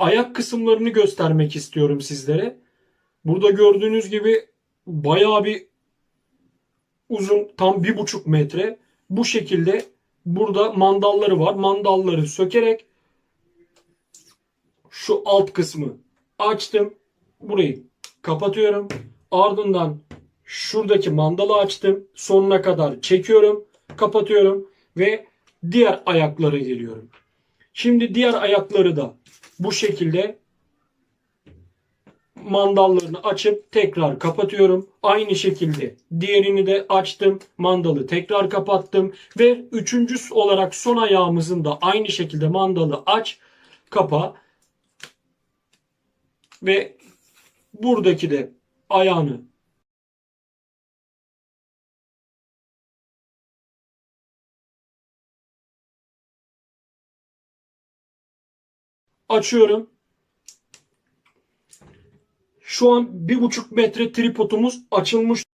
ayak kısımlarını göstermek istiyorum sizlere. Burada gördüğünüz gibi bayağı bir uzun tam bir buçuk metre. Bu şekilde burada mandalları var. Mandalları sökerek şu alt kısmı açtım. Burayı kapatıyorum. Ardından şuradaki mandalı açtım. Sonuna kadar çekiyorum. Kapatıyorum ve diğer ayaklara geliyorum. Şimdi diğer ayakları da bu şekilde mandallarını açıp tekrar kapatıyorum. Aynı şekilde diğerini de açtım. Mandalı tekrar kapattım. Ve üçüncü olarak son ayağımızın da aynı şekilde mandalı aç, kapa. Ve buradaki de ayağını açıyorum. Şu an bir buçuk metre tripodumuz açılmış